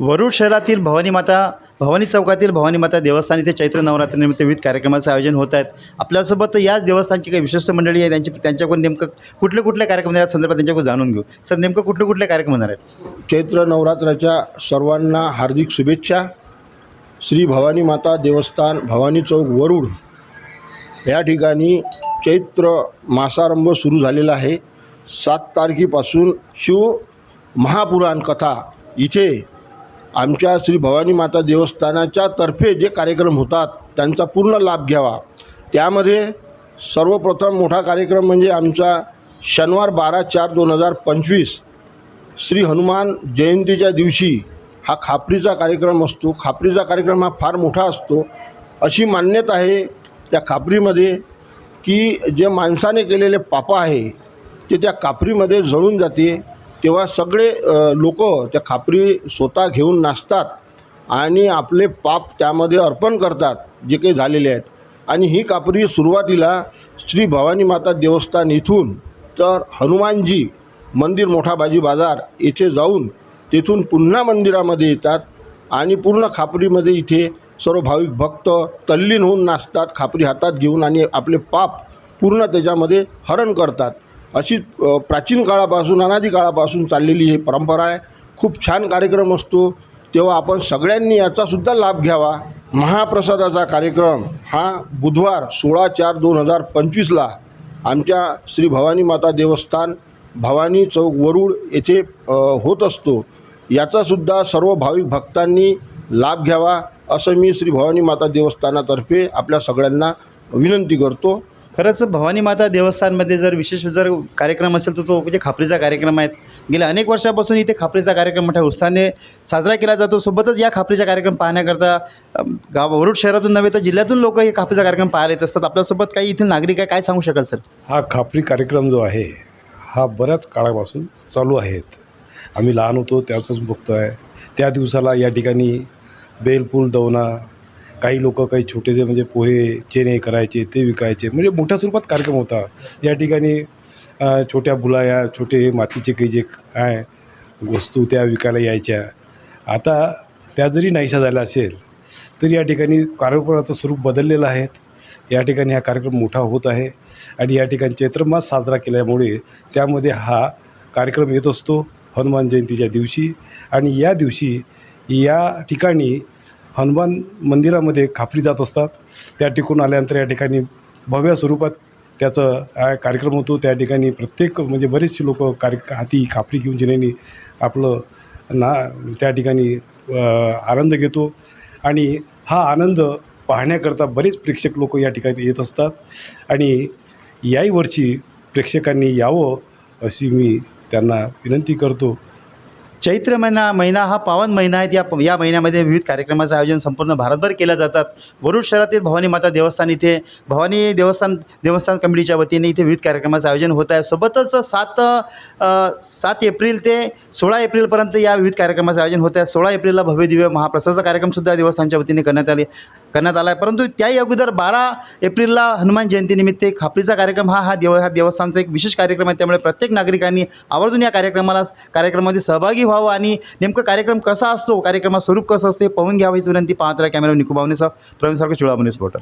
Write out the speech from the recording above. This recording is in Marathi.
वरुड शहरातील भवानी माता भवानी चौकातील भवानी माता देवस्थान इथे चैत्र नवरात्रीनिमित्त विविध कार्यक्रमाचं आयोजन होत आहेत. आपल्यासोबत याच देवस्थानची काही विशिष्ट मंडळी आहे त्यांची त्यांच्याकडून नेमकं कुठले कुठले कार्यक्रम येणार संदर्भात त्यांच्याकडून जाणून घेऊ. सर नेमकं कुठले कुठले कार्यक्रम होणार आहेत? चैत्र नवरात्राच्या सर्वांना हार्दिक शुभेच्छा. श्री भवानी माता देवस्थान भवानी चौक वरुड या ठिकाणी चैत्र मासारंभ सुरू झालेला आहे. सात तारखेपासून शिव महापुराण कथा इथे आमच्या श्री भवानी माता देवस्थानाच्या तर्फे जे कार्यक्रम होतात त्यांचा पूर्ण लाभ घ्यावा. त्यामध्ये सर्वप्रथम मोठा कार्यक्रम म्हणजे आमचा शनिवार बारा चार दोन हजार पंचवीस श्री हनुमान जयंतीच्या दिवशी हा खापरीचा कार्यक्रम असतो. खापरीचा कार्यक्रम हा फार मोठा असतो. अशी मान्यता आहे त्या खापरीमध्ये की जे माणसाने केलेले पापं आहे ते त्या खापरीमध्ये जळून जाते. तेव्हा सगळे लोक त्या खापरी स्वतः घेऊन नाचतात आणि आपले पाप त्यामध्ये अर्पण करतात जे काही झालेले आहेत. आणि ही कापरी सुरुवातीला श्री भवानी माता देवस्थान इथून तर हनुमानजी मंदिर मोठा बाजी बाजार येथे जाऊन तेथून पुन्हा मंदिरामध्ये येतात आणि पूर्ण खापरीमध्ये इथे सर्व भाविक भक्त तल्लीन होऊन नाचतात खापरी हातात घेऊन आणि आपले पाप पूर्ण त्याच्यामध्ये हरण करतात. अशी प्राचीन काळापासून अनादी काळापासून चाललेली ही परंपरा आहे. खूप छान कार्यक्रम असतो. तेव्हा आपण सगळ्यांनी याचासुद्धा लाभ घ्यावा. महाप्रसादाचा कार्यक्रम हा बुधवार सोळा चार दोन हजार पंचवीसला आमच्या श्री भवानी माता देवस्थान भवानी चौक वरुड येथे होत असतो. याचासुद्धा सर्व भाविक भक्तांनी लाभ घ्यावा असं मी श्री भवानी माता देवस्थानातर्फे आपल्या सगळ्यांना विनंती करतो. खरंच भवानी माता देवस्थानमध्ये जर विशेष जर कार्यक्रम असेल तर तो म्हणजे खापरीचा कार्यक्रम आहेत. गेल्या अनेक वर्षापासून इथे खापरीचा कार्यक्रम मोठ्या उत्साहाने साजरा केला जातो. सोबतच या खापरीचा कार्यक्रम पाहण्याकरता गाव वरुड शहरातून नव्हे तर जिल्ह्यातून लोक हे खापरीचा कार्यक्रम पाहायला येत असतात. आपल्यासोबत काही इथे नागरिक आहे काय सांगू शकाल सर? हा खापरी कार्यक्रम जो आहे हा बऱ्याच काळापासून चालू आहेत. आम्ही लहान होतो त्यापासून बघतो आहे त्या दिवसाला या ठिकाणी बेलपूल दवना काही लोक काही छोटेसे म्हणजे पोहे चेने करायचे ते विकायचे. म्हणजे मोठ्या स्वरूपात कार्यक्रम होता. या ठिकाणी छोट्या बुलाया छोटे मातीचे काही जे आहे वस्तू त्या विकायला यायच्या. आता त्या जरी नाहीशा झाल्या असेल तरी या ठिकाणी कार्यक्रमाचं स्वरूप बदललेलं आहे. या ठिकाणी हा कार्यक्रम मोठा होत आहे आणि या ठिकाणी चैत्रमास साजरा केल्यामुळे त्यामध्ये हा कार्यक्रम येत असतो. हनुमान जयंतीच्या दिवशी आणि या दिवशी या ठिकाणी हनुमान मंदिरामध्ये खापरी जात असतात. त्या टिकून आल्यानंतर या ठिकाणी भव्य स्वरूपात त्याचं कार्यक्रम होतो. त्या ठिकाणी प्रत्येक म्हणजे बरेचसे लोक कार्य हाती खापरी घेऊन जिनेनी आपलं ना त्या ठिकाणी आनंद घेतो. आणि हा आनंद पाहण्याकरता बरेच प्रेक्षक लोक या ठिकाणी येत असतात. आणि याही वर्षी प्रेक्षकांनी यावं अशी मी त्यांना विनंती करतो. चैत्र महिना महिना हा पावन महिना आहे या या महिन्यामध्ये विविध कार्यक्रमाचं आयोजन संपूर्ण भारतभर केल्या जातात. वरुड शहरातील भवानी माता देवस्थान इथे भवानी देवस्थान देवस्थान कमिटीच्या वतीने इथे विविध कार्यक्रमाचं आयोजन होत आहे. सोबतच सात सात एप्रिल ते सोळा एप्रिलपर्यंत या विविध कार्यक्रमाचं आयोजन होत आहे. सोळा एप्रिलला भव्य दिव्य महाप्रसादाचा कार्यक्रमसुद्धा देवस्थानच्या वतीने करण्यात आले. करण्यात आला आहे परंतु त्याही अगोदर बारा एप्रिलला हनुमान जयंतीनिमित्त एक खापरीचा कार्यक्रम हा हा देव हा देवस्थानचा एक विशेष कार्यक्रम आहे. त्यामुळे प्रत्येक नागरिकांनी आवर्जून या कार्यक्रमाला कार्यक्रमामध्ये सहभागी व्हावं आणि नेमकं कार्यक्रम कसा असतो कार्यक्रमाचं स्वरूप कसं असते हे पाहून घ्यावं हीच विनंती पाहत राहा कॅमेरा निकुबावनेसह प्रवीण सारखं चिळावणे पोर्टल